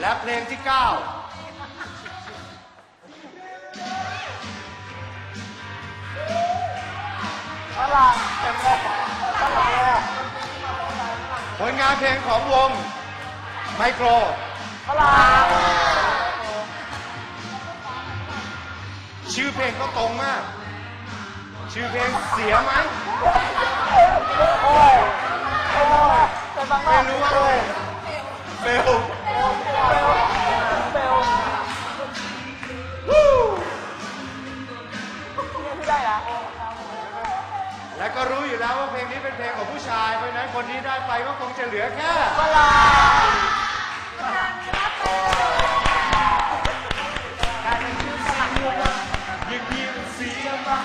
และเพลงที่ 9ฝรั่งเต็มเลยฝรั่งเลยอะผลงานเพลงของวงไมโครฝรั่งชื่อเพลงก็ตรงมาก ชื่อเพลงเสียไหมโอ้ยโอ้ยเป็นบางไม่รอบรู้ว่าเลยเฟล เบลเนี่ยพี่ได้นะและก็รู้อยู่แล้วว่าเพลงนี้เป็นเพลงของผู้ชาย เพราะฉะนั้นคนนี้ได้ไปก็คงจะเหลือแค่ฝรั่งยิงยิ่งเสียมาก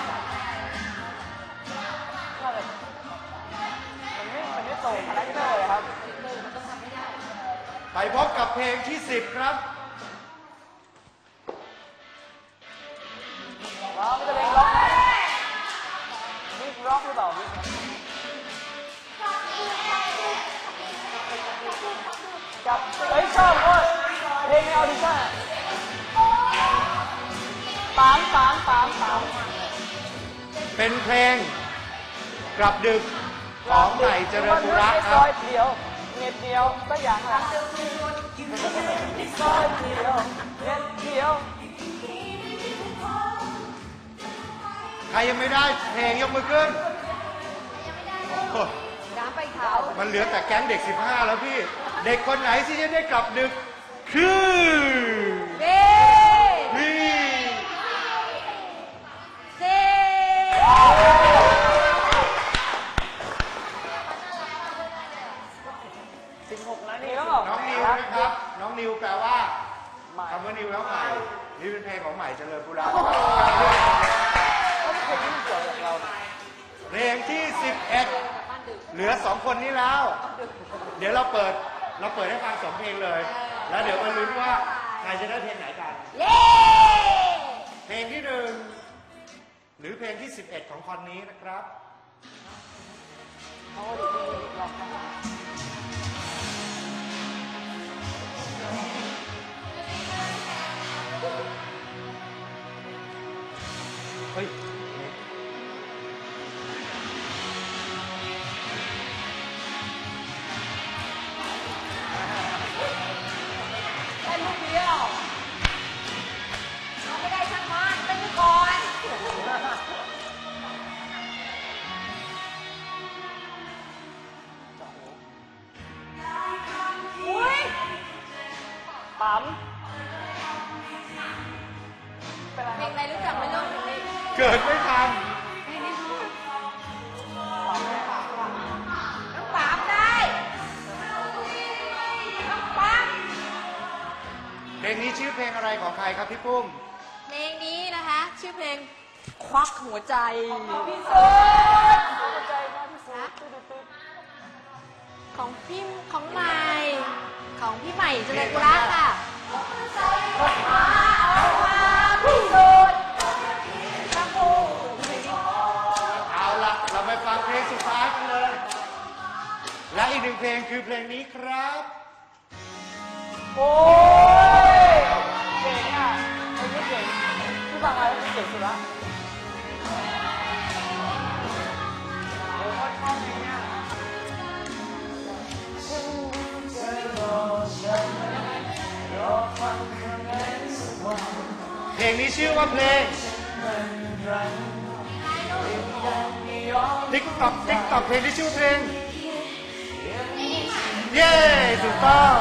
มันไม่มันไม่ตรงคาแรคเตอร์เลย ไปพบกับเพลงที่ 10 ครับว้าวมันจะเป็นล็อกนี่ล็อกหรือเปล่าพี่กับเฮ้ยชอบเว้ยเพลงในออดิชั่นปามปามปามปามเป็นเพลงกลับดึกของใหม่เจริญบุระคซรัอบย เดียวเน็ตเดียวสักอย่างละซอยเดียวเน็ตเดียว ใครยังไม่ได้เพลงยกมือขึ้นโอ้น้ำไปเท้ามันเหลือแต่แก๊งเด็ก 15 แล้วพี่ เด็กคนไหนที่จะได้กลับดึก คือ สิบหกนะนี่แล้วบอกน้องนิวนะครับ น้องนิวแปลว่าใหม่คำว่านิวแล้วใหม่ นี่เป็นเพลงของใหม่เจริญบุระก็เพลงนี้มันเกี่ยวกับเราเนี่ยเพลงที่11เหลือสองคนนี้แล้ว เดี๋ยวเราเปิดเราเปิดให้ฟังสองเพลงเลย แล้วเดี๋ยวมาลุ้นว่าใครจะได้เพลงไหนกันเย้เพลงที่หนึ่งหรือเพลงที่ 11 ของคอนนี้นะครับเขาก็ดีดีลองกัน เกิดไม่ทันเพลงนี้ลูกน้องปามได้น้องปามเพลงนี้ชื่อเพลงอะไรของใครครับพี่ปุ้ม เพลงนี้นะคะ ชื่อเพลงควักหัวใจ พี่สุด คือเพลงนี้ครับ โอ้ยเก่งอะไอ้นี่เก่งพี่ฟังอะไรพี่เก่งสุดละโอ้ยชอบเพลงเนี้ยเพลงนี้ชื่อว่าเพลงติ๊กต็อกติ๊กต็อกเพลงที่ชื่อเพลง เย้ถูกต้อง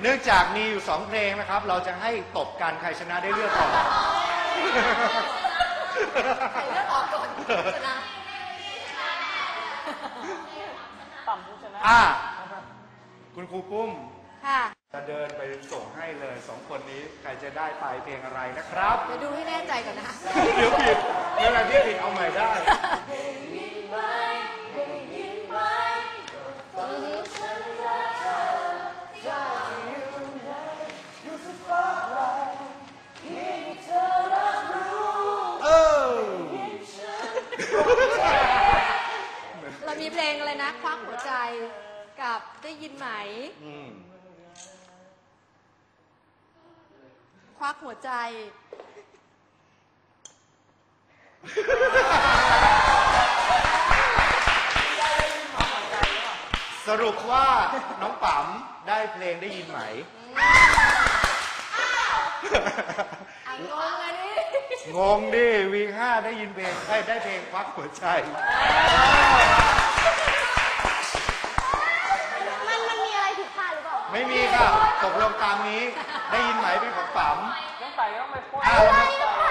เนื่องจากมีอยู่สองเพลงนะครับ เราจะให้ตบกันใครชนะได้เลือกก่อนใครเลือกออกก่อนชนะต่ำผู้ชนะอะคุณครูปุ้มค่ะจะเดินไปส่งให้เลยสองคนนี้ใครจะได้ไปเพลงอะไรนะครับ เดี๋ยวดูให้แน่ใจก่อนนะ เดี๋ยวผิดเวลาที่ผิดเอาใหม่ได้ อเรามีเพลงอะไรนะ ควักหัวใจใจกับได้ยินไหม อืมควักหัวใจ สรุปว่าน้องป๋มได้เพลงได้ยินไหม อะงงอันนี้งงดิวีห้าได้ยินเพลงได้ยได้เพลงควักหัวใจ มันมันมีอะไรผิดพลาดหรือเปล่า ไม่มีค่ะตกลงตามนี้ ได้ยินไหมเป็นของป๋มต้องใส่ต้องไปพ่นอะอะไรแล้ว